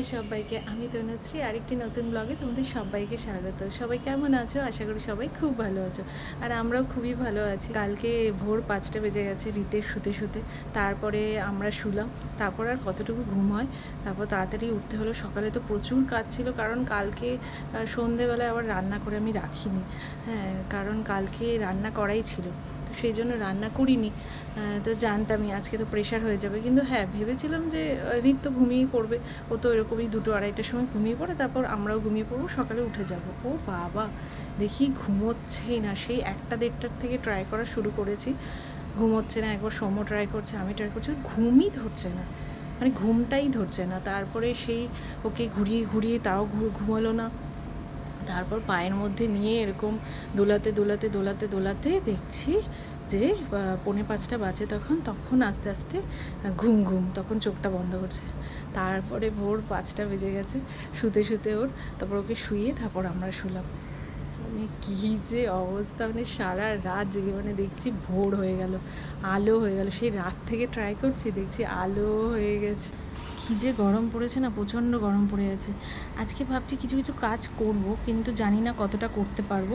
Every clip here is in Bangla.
হাই সবাইকে। আমি তনুশ্রী, আরেকটি নতুন ব্লগে তোমাদের সবাইকে স্বাগত। সবাই কেমন আছো? আশা করি সবাই খুব ভালো আছো। আর আমরাও খুবই ভালো আছি। কালকে ভোর পাঁচটা বেজে গেছে রীতের শুতে শুতে। তারপরে আমরা শুলাম। তারপর আর কতটুকু ঘুম হয়? তারপর তাড়াতাড়ি উঠতে হলো। সকালে তো প্রচুর কাজ ছিল, কারণ কালকে সন্ধেবেলায় আবার রান্না করে আমি রাখিনি। হ্যাঁ কারণ কালকে রান্না করাই ছিল। সেই জন্য রান্না করিনি। তো জানতামই আজকে তো প্রেশার হয়ে যাবে। কিন্তু হ্যাঁ ভেবেছিলাম যে তো ঘুমিয়েই পড়বে। ও তো এরকমই দুটো আড়াইটার সময় ঘুমিয়ে পড়ে, তারপর আমরাও ঘুমিয়ে পড়ব, সকালে উঠে যাব। ও বাবা, দেখি ঘুমোচ্ছেই না। সেই একটা দেড়টার থেকে ট্রাই করা শুরু করেছি। ঘুমোচ্ছে না, একবার সম ট্রাই করছে, আমি ট্রাই করছি, ঘুমই ধরছে না। মানে ঘুমটাই ধরছে না। তারপরে সেই ওকে ঘুরিয়ে ঘুরিয়ে তাও ঘুমালো না। তারপর পায়ের মধ্যে নিয়ে এরকম দোলাতে দোলাতে দোলাতে দোলাতে দেখছি যে পৌনে পাঁচটা বাজে তখন তখন আস্তে আস্তে ঘুম ঘুম, তখন চোখটা বন্ধ করছে। তারপরে ভোর পাঁচটা বেজে গেছে, শুতে শুতে ওর, তারপর ওকে শুয়ে তারপর আমরা শুলাম। মানে কী যে অবস্থা মানে সারা রাত জেগে মানে দেখছি ভোর হয়ে গেল, আলো হয়ে গেল। সেই রাত থেকে ট্রাই করছি, দেখছি আলো হয়ে গেছে। কী যে গরম পড়েছে না, প্রচণ্ড গরম পড়ে আছে আজকে ভাবছি কিছু কিছু কাজ করব, কিন্তু জানি না কতটা করতে পারব।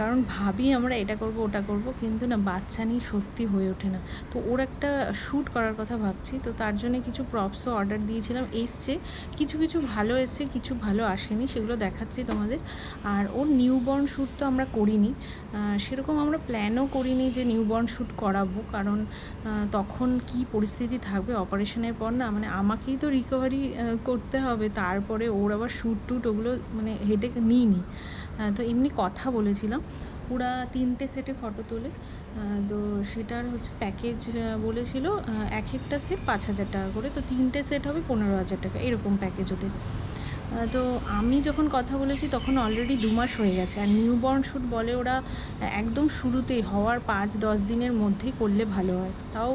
কারণ ভাবি আমরা এটা করব, ওটা করব, কিন্তু না বাচ্চা নিয়ে সত্যি হয়ে ওঠে না। তো ওর একটা শ্যুট করার কথা ভাবছি, তো তার জন্য কিছু প্রপসও অর্ডার দিয়েছিলাম, এসছে। কিছু কিছু ভালো এসছে, কিছু ভালো আসেনি, সেগুলো দেখাচ্ছি তোমাদের। আর ওর নিউবর্ন শ্যুট তো আমরা করিনি। সেরকম আমরা প্ল্যানও করিনি যে নিউবর্ন শ্যুট করাবো, কারণ তখন কি পরিস্থিতি থাকবে অপারেশনের পর না মানে আমাকেই তো রিকভারি করতে হবে। তারপরে ওর আবার শ্যুট টুট ওগুলো মানে হেডে নিইনি। তো এমনি কথা বলেছিলাম। ওরা তিনটে সেটে ফটো তোলে। তো সেটার হচ্ছে প্যাকেজ বলেছিল এক একটা সেট পাঁচ হাজার টাকা করে। তো তিনটে সেট হবে পনেরো হাজার টাকা, এরকম প্যাকেজ ওদের। তো আমি যখন কথা বলেছি, তখন অলরেডি দু মাস হয়ে গেছে। আর নিউবর্ন শ্যুট বলে ওরা একদম শুরুতেই, হওয়ার পাঁচ, দশ দিনের মধ্যেই করলে ভালো হয়। তাও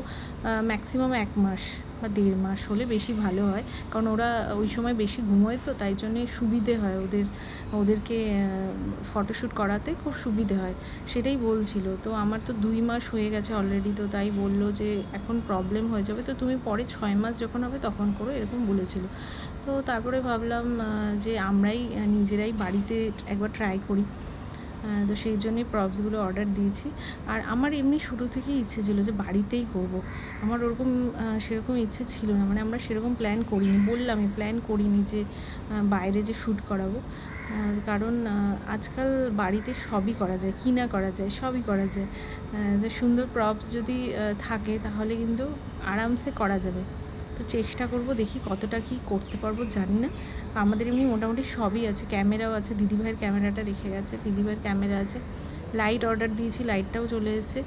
ম্যাক্সিমাম এক মাস। বা দেড় মাস হলে বেশি ভালো হয়। কারণ ওরা ওই সময় বেশি ঘুমোয় তো, তাই জন্যে সুবিধে হয় ওদের, ওদেরকে ফটোশ্যুট করাতে খুব সুবিধে হয়। সেটাই বলছিল। তো আমার তো দুই মাস হয়ে গেছে অলরেডি তো তাই বলল যে, এখন প্রবলেম হয়ে যাবে। তো তুমি পরে ছয় মাস যখন হবে তখন করো, এরকম বলেছিল। তো তারপরে ভাবলাম যে আমরাই, নিজেরাই বাড়িতে একবার ট্রাই করি। তো সেই জন্যই প্রপসগুলো অর্ডার দিয়েছি। আর আমার এমনি শুরু থেকেই ইচ্ছে ছিল যে বাড়িতেই করব। আমার ওরকম সেরকম ইচ্ছে ছিল না। মানে আমরা সেরকম প্ল্যান করিনি। বললামই প্ল্যান করিনি যে বাইরে যে শ্যুট করাবো। কারণ আজকাল বাড়িতে সবই করা যায়। কিনা করা যায়? সবই করা যায়। সুন্দর প্রপস যদি থাকে তাহলে কিন্তু আরামসে করা যাবে। তো চেষ্টা করব, দেখি কতটা কি করতে পারব, জানি না। আমাদের এমনি মোটামুটি সবই আছে, ক্যামেরাও আছে, দিদিভাইয়ের ক্যামেরাটা রেখে গেছে, দিদিভাইয়ের ক্যামেরা আছে। লাইট অর্ডার দিয়েছি লাইটটাও চলে এসেছে।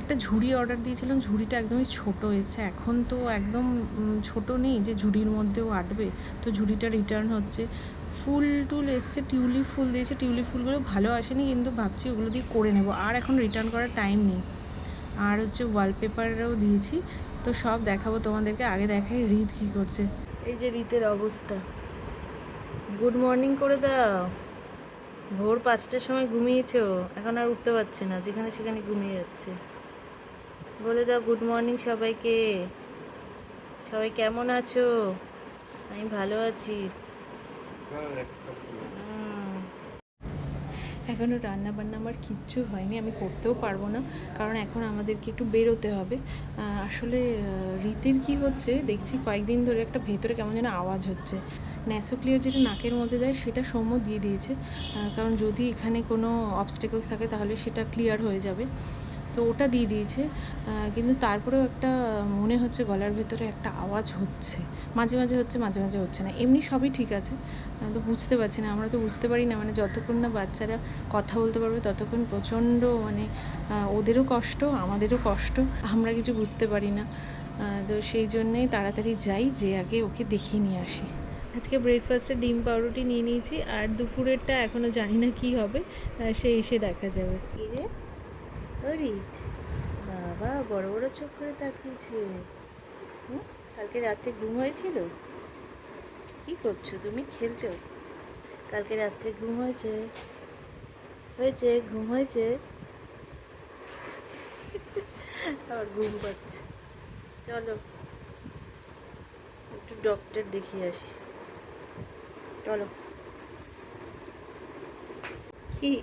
একটা ঝুড়ি অর্ডার দিয়েছিলাম, ঝুড়িটা একদমই ছোট এসেছে। এখন তো একদম ছোট নেই যে ঝুড়ির মধ্যেও আটবে, তো ঝুড়িটা রিটার্ন হচ্ছে। ফুল টুল এসছে, টিউলিপ ফুল দিয়েছে, টিউলিপ ফুলগুলো ভালো আসেনি, কিন্তু ভাবছি ওগুলো দিয়ে করে নেব। আর এখন রিটার্ন করার টাইম নেই। আর হচ্ছে ওয়ালপেপারও দিয়েছি। তো সব দেখাবো তোমাদেরকে। আগে দেখাই রিত কী করছে। এই যে রিতের অবস্থা। গুড মর্নিং করে দাও। ভোর পাঁচটার সময় ঘুমিয়েছো? এখন আর উঠতে পারছে না যেখানে সেখানে ঘুমিয়ে যাচ্ছে। বলে দাও গুড মর্নিং সবাইকে। সবাই কেমন আছো? আমি ভালো আছি। হুম। এখনও রান্নাবান্না আমার কিচ্ছু হয়নি, আমি করতেও পারব না। কারণ এখন আমাদেরকে একটু বেরোতে হবে। আসলে রীতির কি হচ্ছে, দেখছি কয়েকদিন ধরে একটা ভেতরে কেমন যেন আওয়াজ হচ্ছে। ন্যাসোক্লিয়ার যেটা নাকের মধ্যে দেয়, সেটা সৌম্য দিয়ে দিয়েছে। কারণ যদি এখানে কোনো অবস্টেকলস থাকে, তাহলে সেটা ক্লিয়ার হয়ে যাবে। তো ওটা দিয়ে দিয়েছে। কিন্তু তারপরেও একটা মনে হচ্ছে গলার ভেতরে একটা আওয়াজ হচ্ছে। মাঝে মাঝে হচ্ছে, মাঝে মাঝে হচ্ছে না। এমনি সবই ঠিক আছে। তো বুঝতে পারছি না। আমরা তো বুঝতে পারি না। মানে যতক্ষণ না বাচ্চারা কথা বলতে পারবে, ততক্ষণ প্রচণ্ড মানে ওদেরও কষ্ট, আমাদেরও কষ্ট। আমরা কিছু বুঝতে পারি না। তো সেই জন্যেই তাড়াতাড়ি যাই যে আগে ওকে দেখিয়ে নিয়ে আসি। আজকে ব্রেকফাস্টে ডিম পাউরুটি নিয়ে নিয়েছি। আর দুপুরেরটা এখনও জানি না কি হবে। সে এসে দেখা যাবে। অরিত বাবা, বড় বড় চোখ করে তাকিয়েছে। হুম? কালকে রাতে ঘুম হয়েছিল? কি করছ? তুমি খেলছো? কালকে রাত্রে ঘুম হয়েছে? হয়েছে, ঘুম হয়েছে। আবার ঘুম পাচ্ছে। চলো, একটু ডক্টর দেখিয়ে আসি। চলো। কি?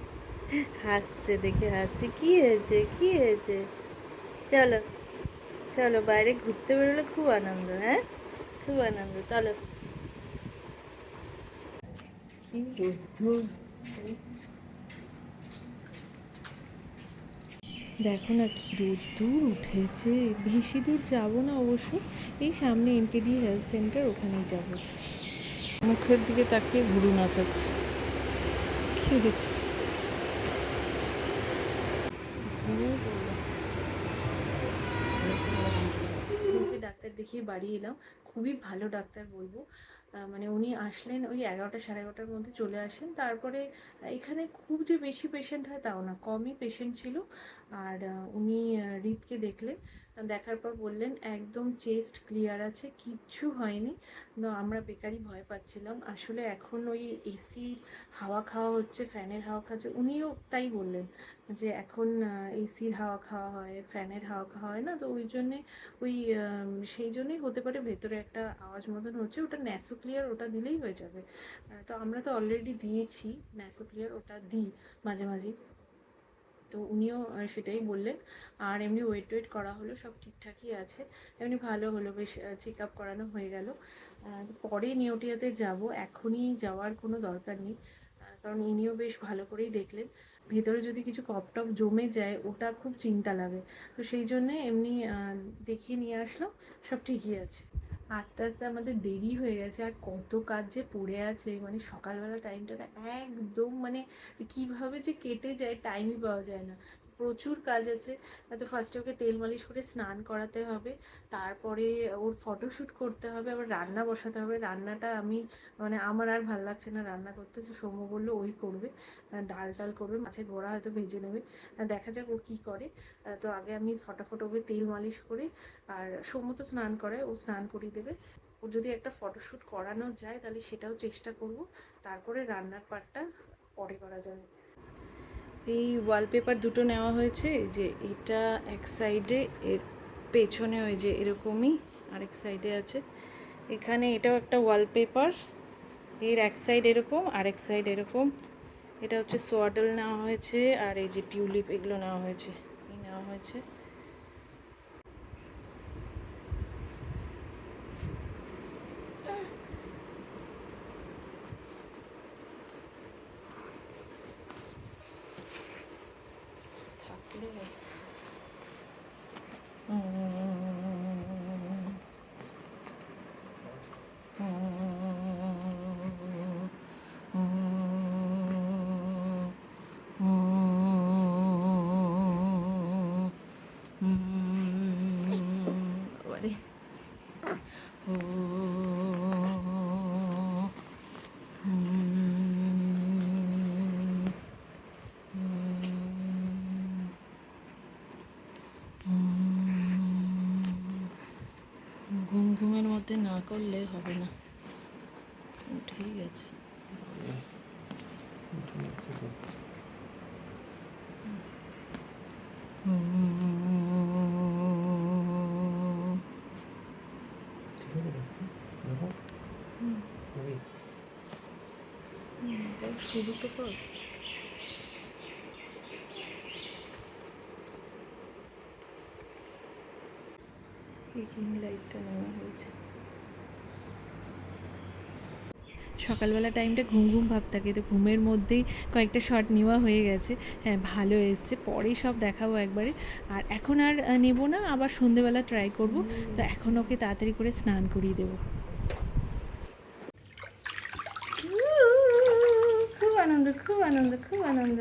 হাসছে দেখে হাসছে কি হয়েছে? কি হয়েছে? চলো চলো বাইরে ঘুরতে বেরোলে খুব আনন্দ হ্যাঁ? খুব আনন্দ চলো। কি রোদ্দুর দেখো না কি রোদ্দুর উঠেছে। বেশি দূর যাব না অবশ্য এই সামনে এনকেডি হেলথ সেন্টার ওখানেই যাব। মুখের দিকে তাকিয়ে ভুরু নাচাচ্ছে। কি হয়েছে ওকে ডাক্তার দেখিয়ে বাড়ি এলাম। খুবই ভালো ডাক্তার বলব। মানে উনি আসলেন ওই এগারোটা সাড়ে এগারোটার মধ্যে চলে আসেন। তারপরে এখানে খুব যে বেশি পেশেন্ট হয় তাও না, কমই পেশেন্ট ছিল। আর উনি হৃদকে দেখলেন। দেখার পর বললেন, একদম চেস্ট ক্লিয়ার আছে, কিচ্ছু হয়নি। আমরা বেকারই ভয় পাচ্ছিলাম। আসলে এখন ওই এসির হাওয়া খাওয়া হচ্ছে, ফ্যানের হাওয়া খাচ্ছে উনিও তাই বললেন যে, এখন এসির হাওয়া খাওয়া হয়, ফ্যানের হাওয়া খাওয়া হয় না। তো ওই জন্যে ওই সেই জন্যই হতে পারে ভেতরে একটা আওয়াজ মতন হচ্ছে, ওটা ন্যাসো ক্লিয়ার ওটা দিলেই হয়ে যাবে। তো আমরা তো অলরেডি দিয়েছি, ন্যাসো ক্লিয়ার ওটা দিই মাঝে মাঝে। তো উনিও সেটাই বললেন। আর এমনি ওয়েট ওয়েট করা হলো, সব ঠিকঠাকই আছে। এমনি ভালো হলো, বেশ চেক আপ করানো হয়ে গেল। পরে নিউটিয়াতে যাব, এখনই যাওয়ার কোনো দরকার নেই। কারণ ইনিও বেশ ভালো করেই দেখলেন। ভেতরে যদি কিছু কপ টপ জমে যায়, ওটা খুব চিন্তা লাগে। তো সেই জন্যে এমনি দেখিয়ে নিয়ে আসলাম, সব ঠিকই আছে। আস্তে আস্তে আমাদের দেরি হয়ে গেছে, আর কত কাজ যে পড়ে আছে মানে সকালবেলা টাইমটা একদম মানে কীভাবে যে কেটে যায় টাইমই পাওয়া যায় না। প্রচুর কাজ আছে। তো ফার্স্টে ওকে তেল মালিশ করে স্নান করাতে হবে, তারপরে ওর ফটোশ্যুট করতে হবে, আবার রান্না বসাতে হবে। রান্নাটা আমি মানে আমার আর ভালো লাগছে না রান্না করতে, তো সৌম্য বলল ওই করবে ডাল টাল করবে, মাছের বড়া হয়তো ভেজে নেবে। দেখা যাক ও কী করে। তো আগে আমি ফটাফট ওকে তেল মালিশ করে, আর সৌম্য তো স্নান করে, ও স্নান করিয়ে দেবে। ওর যদি একটা ফটোশ্যুট করানো যায়, তাহলে সেটাও চেষ্টা করব। তারপরে রান্নার পার্টটা পরে করা যাবে। এই ওয়ালপেপার দুটো নেওয়া হয়েছে যে এটা এক সাইডে এর পেছনে ওই যে এরকমই আরেক সাইডে আছে। এখানে এটাও একটা ওয়ালপেপার এর এক সাইড এরকম, আরেক সাইড এরকম। এটা হচ্ছে সোয়াডল নেওয়া হয়েছে, আর এই যে টিউলিপ এগুলো নেওয়া হয়েছে, এই নেওয়া হয়েছে থাকলে বাবারে ও ঘুম ঘুমের মধ্যে না করলে হবে না। ঠিক আছে শুরু তো কর। লাইটটা নেওয়া হয়েছে। সকালবেলা টাইমটা ঘুম ঘুম ভাব থাকে। তো ঘুমের মধ্যেই কয়েকটা শট নেওয়া হয়ে গেছে। হ্যাঁ ভালো এসছে। পরেই সব দেখাবো একবারে। আর এখন আর নেব না, আবার সন্ধেবেলা ট্রাই করব। তো এখন ওকে তাড়াতাড়ি করে স্নান করিয়ে দেবো। খুব আনন্দ খুব আনন্দ খুব আনন্দ।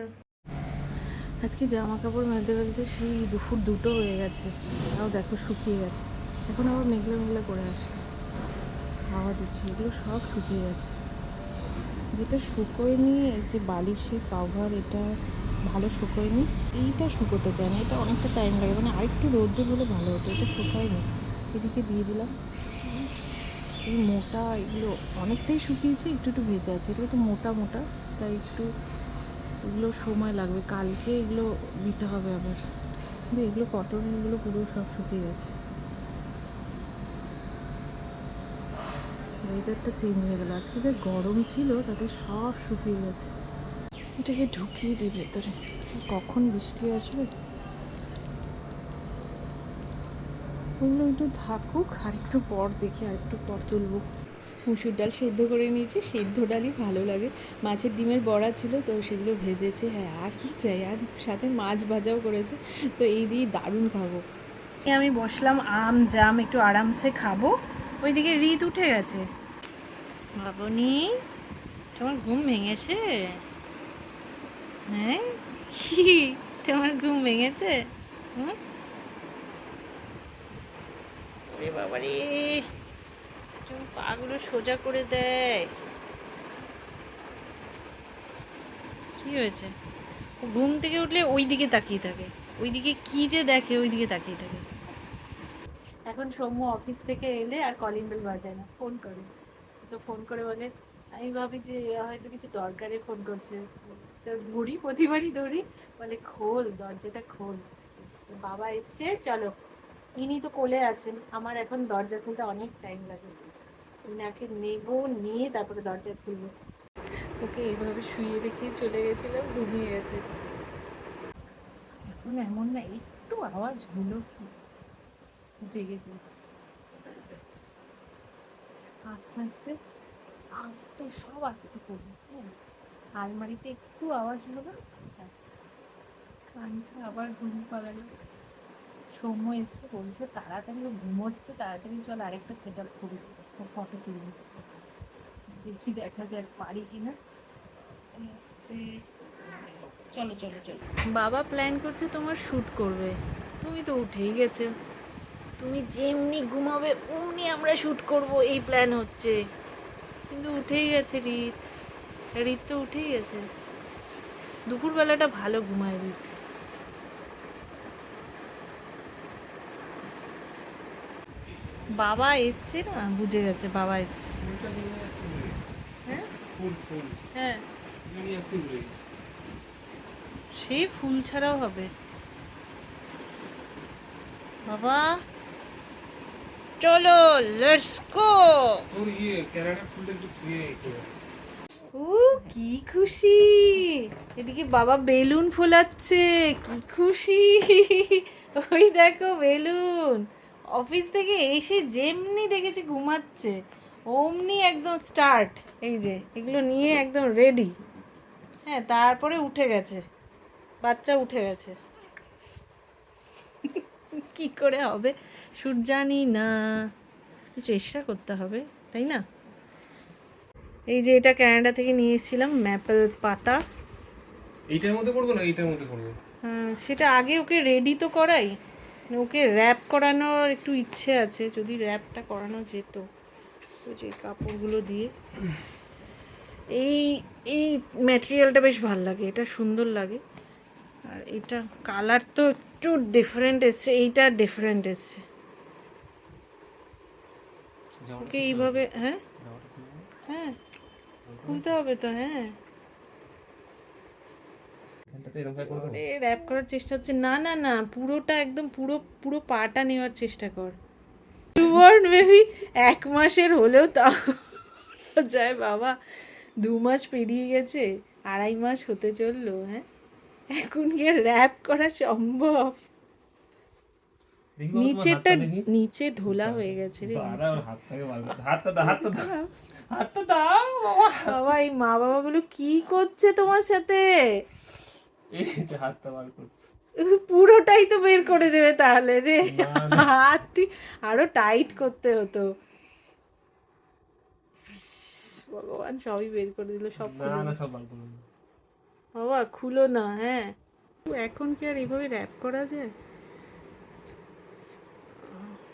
আজকে জামা কাপড় মেলতে মেলতে সেই দুপুর দুটো হয়ে গেছে। তাও দেখো শুকিয়ে গেছে। এখন আবার মেঘলা মেঘলা করে আসে হাওয়া দিচ্ছে। এগুলো সব শুকিয়ে গেছে। যেটা শুকোয়নি এই যে বালিশের কাভার এটা ভালো শুকোয়নি এইটা শুকোতে চায় না, এটা অনেকটা টাইম লাগে মানে আরেকটু রোদ্দুর হলে ভালো হতো, এটা শুকায়নি এদিকে দিয়ে দিলাম। এই মোটা এগুলো অনেকটাই শুকিয়েছে, একটু একটু ভেজে আছে এটা তো মোটা মোটা, তাই একটু এগুলো সময় লাগবে, কালকে এগুলো দিতে হবে আবার। কিন্তু এগুলো কটন এগুলো পুরো সব শুকিয়ে গেছে। ওয়েদারটা চেঞ্জ হয়ে গেলো। আজকে যে গরম ছিল, তাতে সব শুকিয়ে গেছে। এটাকে ঢুকিয়ে দিই ভেতরে কখন বৃষ্টি আসবে? ওগুলো একটু থাকুক, আর একটু পর দেখি, আর একটু পর তুলবো। মুসুর ডাল সেদ্ধ করে নিয়েছি, সেদ্ধ ডালই ভালো লাগে। মাছের ডিমের বড়া ছিল, তো সেগুলো ভেজেছে। হ্যাঁ আর কি চাই? আর সাথে মাছ ভাজাও করেছে, তো এই দিয়ে দারুণ খাব। আমি বসলাম, আম, জাম, একটু আরামসে খাব। ওইদিকে রিত উঠে গেছে। বাবনি তোমার ঘুম ভেঙেছে? হ্যাঁ? কি তোমার ঘুম ভেঙেছে? হুম? ওরে রে পাগুলো সোজা করে দেয়। কি হয়েছে? ঘুম থেকে উঠলে ওই দিকে তাকিয়ে থাকে। ওইদিকে কি যে দেখে ওই দিকে তাকিয়ে থাকে। এখন সৌম্য অফিস থেকে এলে আর কলিং বেল বাজায় না, ফোন করে। তো ফোন করে বলে, আমি ভাবি যে হয়তো কিছু দরকারে ফোন করছে। তো ধরি, প্রতিবারই ধরি, বলে, খোল, দরজাটা খোল। বাবা এসছে, চলো। ইনি তো কোলে আছেন, আমার এখন দরজা খুলতে অনেক টাইম লাগে। ওনাকে নেব, নিয়ে তারপরে দরজা খুলবো। ওকে এইভাবে শুয়ে রেখে চলে গেছিলাম, ঘুমিয়ে গেছে। এখন এমন না, একটু আওয়াজ হলো কি? জেগেছে আস্তে আস্তে আস্তে সব আস্তে করব হ্যাঁ। আলমারিতে একটু আওয়াজ হলো ব্যাস। কাঁদছে আবার ঘুম পালালো সৌম্য এসছে, বলছে তাড়াতাড়ি ও ঘুমোচ্ছে, তাড়াতাড়ি চল আরেকটা সেট আপ করি ও ফটো তুলবি দেখি দেখা যাক পারি কিনা। চলো চলো চলো। বাবা প্ল্যান করছে তোমার শ্যুট করবে। তুমি তো উঠেই গেছো। তুমি যেমনি ঘুমাবে অমনি আমরা শ্যুট করব, এই প্ল্যান হচ্ছে। কিন্তু উঠেই গেছে রিত। রিত তো উঠেই গেছে। দুপুরবেলাটা ভালো ঘুমায় রিত। বাবা এসছে না? বুঝে গেছে বাবা এসছে। হ্যাঁ? সে ফুল ছাড়াও হবে। বাবা? চলো লেটস গো ইয়ে ধুয়ে ও কি খুশি! এদিকে বাবা বেলুন ফোলাচ্ছে কি খুশি! ওই দেখো বেলুন। অফিস থেকে এসে যেমনি দেখেছি ঘুমাচ্ছে অমনি একদম স্টার্ট এই যে এগুলো নিয়ে একদম রেডি হ্যাঁ তারপরে উঠে গেছে। বাচ্চা উঠে গেছে। কি করে হবে? শুট জানি না চেষ্টা করতে হবে তাই না? এই যে এটা ক্যানাডা থেকে নিয়ে এসেছিলাম ম্যাপেল পাতা। এইটার মধ্যে পড়ব না? এইটার মধ্যে পড়ব। আহ, সেটা আগে ওকে রেডি তো করাই। ওকে র্যাপ করানোর একটু ইচ্ছে আছে যদি র্যাপটা করানো যেত। তো যে কাপড়গুলো দিয়ে। এই এই ম্যাটেরিয়ালটা বেশ ভালো লাগে এটা সুন্দর লাগে। আর এটা কালার তো একটু ডিফারেন্ট এসছে এইটা ডিফারেন্ট এসছে। ওকে এইভাবে হ্যাঁ? হ্যাঁ খুলতে হবে তো হ্যাঁ। র্যাপ করার চেষ্টা হচ্ছে না না না পুরোটা একদম পুরো পুরো পাটা নেওয়ার চেষ্টা কর। টুয়ার্ড মেবি এক মাসের হলেও তাও যায় বাবা। দু মাস পেরিয়ে গেছে আড়াই মাস হতে চলল হ্যাঁ? এখন কি র্যাপ করা সম্ভব। দেখি। নিচে ঢোলা হয়ে গেছে রে দাও বাবা এই মা বাবাগুলো কি করছে তোমার সাথে? পুরোটাই তো বের করে দেবে তাহলে রে। না, হাতটি আরও টাইট করতে হতো। ভগবান সবই বের করে দিল সব না না সব বাবা, খুলো না হ্যাঁ। এখন কি আর এইভাবে র্যাপ করা যায়?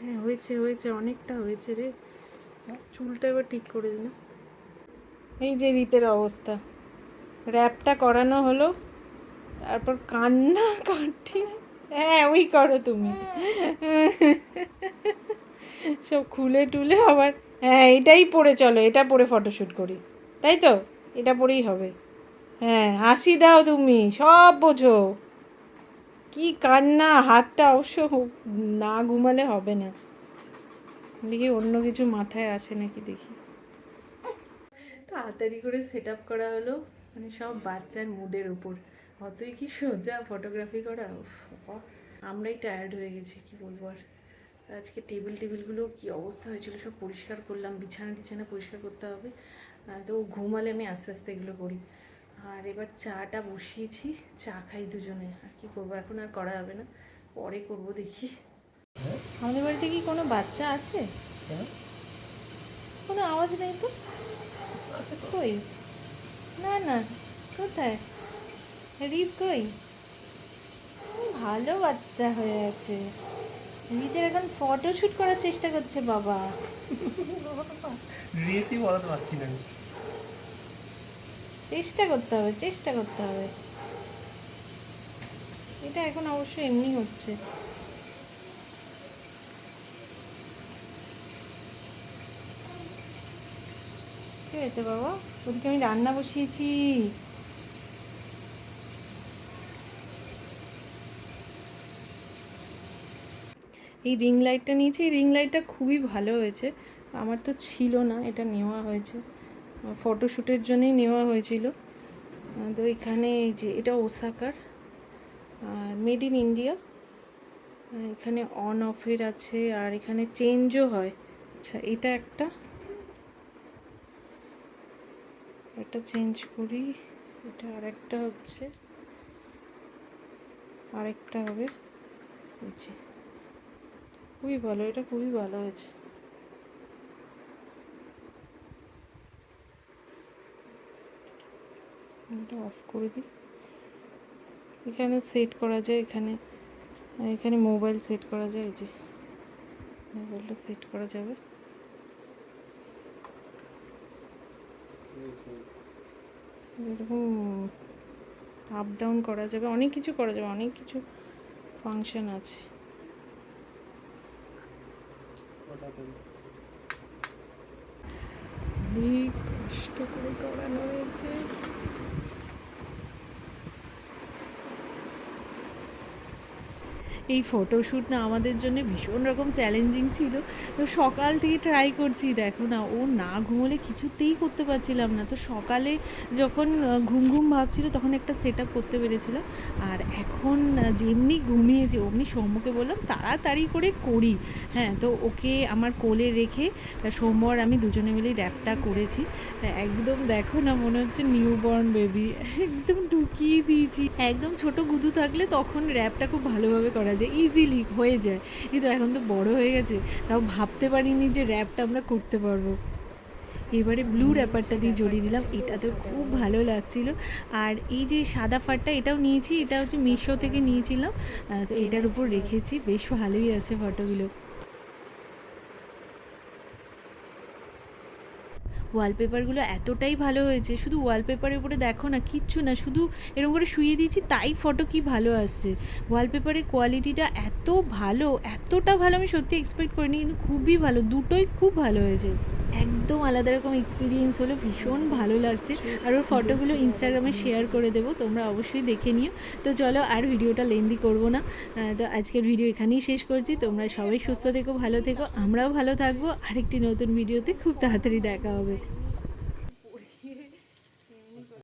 হ্যাঁ হয়েছে হয়েছে, অনেকটা হয়েছে রে। চুলটা এবার ঠিক করে দিন এই যে রীতের অবস্থা। র্যাপটা করানো হলো, তারপর কান্না, কাটি। হ্যাঁ ওই করো তুমি। সব খুলে টুলে আবার হ্যাঁ এটাই পরে চলো, এটা পরে ফটোশ্যুট করি। তাই তো? এটা পরেই হবে। হ্যাঁ হাসি দাও তুমি, সব বোঝো। কি কান্না, হাতটা অবশ্য না ঘুমালে হবে না। দেখি অন্য কিছু মাথায় আসে নাকি দেখি। তাড়াতাড়ি করে সেট আপ করা হলো মানে সব বাচ্চার মুডের উপর। অতই কি সোজা ফটোগ্রাফি করা? আমরাই টায়ার্ড হয়ে গেছি, কি বলব আর। আজকে টেবিল টেবিলগুলো কি অবস্থা হয়েছিল সব পরিষ্কার করলাম, বিছানা টিছানা পরিষ্কার করতে হবে। তো ঘুমালে আমি আস্তে আস্তে এগুলো করি। আর এবার চাটা বসিয়েছি চা খাই দুজনে। আর কি করব এখন আর করা হবে না। পরে করব দেখি। আমাদের বাড়িতে কি কোনো বাচ্চা আছে? কোনো আওয়াজ নেই তো? কই? না না। কোথায়? রিত কই? ভালো বাচ্চা হয়ে আছে। রিতের এখন ফটো শুট করার চেষ্টা করছে বাবা। রেসই বলাতে পারছি না। চেষ্টা করতে হবে, চেষ্টা করতে হবে। এটা এখন অবশ্য এমনি হচ্ছে। ঠিক আছে বাবা, ওদিকে আমি রান্না বসিয়েছি। এই রিং লাইটটা নিয়েছি রিং লাইটটা খুবই ভালো হয়েছে। আমার তো ছিল না, এটা নেওয়া হয়েছে। ফটোশ্যুটের জন্যই নেওয়া হয়েছিল। তো এখানে যে, এটা ওসাকার, আর মেড ইন ইন্ডিয়া। এখানে অন অফের আছে, আর এখানে চেঞ্জও হয়। আচ্ছা এটা একটা। একটা চেঞ্জ করি, এটা আর একটা হচ্ছে। আরেকটা হবে। খুবই ভালো, এটা খুবই ভালো হয়েছে। এটা অফ করে দিই। এখানে সেট করা যায়, এখানে এখানে মোবাইল সেট করা যায়, এই যে মোবাইলটা সেট করা যাবে। এরকম আপ ডাউন করা যাবে, অনেক কিছু করা যাবে, অনেক কিছু ফাংশন আছে। অনেক কষ্ট করে করানো হয়েছে। এই ফটোশ্যুট না আমাদের জন্য ভীষণ রকম চ্যালেঞ্জিং ছিল। তো সকাল থেকে ট্রাই করছি দেখো না ও না ঘুমোলে কিছুতেই করতে পারছিলাম না। তো সকালে যখন ঘুম ঘুম ভাবছিল তখন একটা সেট আপ করতে পেরেছিলাম। আর এখন যেমনি ঘুমিয়েছে অমনি সৌম্যকে বললাম তাড়াতাড়ি করে করি। হ্যাঁ তো ওকে আমার কোলে রেখে আহ, সোমবার আমি দুজনে মিলেই র্যাপটা করেছি। একদম দেখো না মনে হচ্ছে নিউ বর্ন বেবি একদম ঢুকিয়ে দিয়েছি। একদম ছোট গুদু থাকলে তখন র্যাপটা খুব ভালোভাবে করা যায় ইজিলি হয়ে যায়। কিন্তু এখন তো বড় হয়ে গেছে, তাও ভাবতে পারিনি যে র্যাপটা আমরা করতে পারব। এবারে ব্লু র্যাপারটা দিয়ে জড়িয়ে দিলাম এটা তো খুব ভালো লাগছিল। আর এই যে সাদা ফারটা এটাও নিয়েছি, এটা হচ্ছে মিশো থেকে নিয়েছিলাম। তো এটার উপর রেখেছি, বেশ ভালোই আছে ফটোগুলো ওয়ালপেপারগুলো এতটাই ভালো হয়েছে, শুধু ওয়ালপেপারের উপরে দেখো না, কিচ্ছু না, শুধু এরকম করে শুয়ে দিয়েছি, তাই ফটো কি ভালো আসছে। ওয়ালপেপারের কোয়ালিটিটা এত ভালো, এতটা ভালো আমি সত্যি এক্সপেক্ট করিনি, কিন্তু খুবই ভালো, দুটোই খুব ভালো হয়েছে। একদম আলাদা রকম এক্সপিরিয়েন্স হলো ভীষণ ভালো লাগছে। আর ওর ফটোগুলো ইনস্টাগ্রামে শেয়ার করে দেবো তোমরা অবশ্যই দেখে নিও। তো চলো আর ভিডিওটা লেন্দি করব না। তো আজকের ভিডিও এখানেই শেষ করছি। তোমরা সবাই সুস্থ থেকো ভালো থেকো। আমরাও ভালো থাকব। আরেকটি নতুন ভিডিওতে খুব তাড়াতাড়ি দেখা হবে।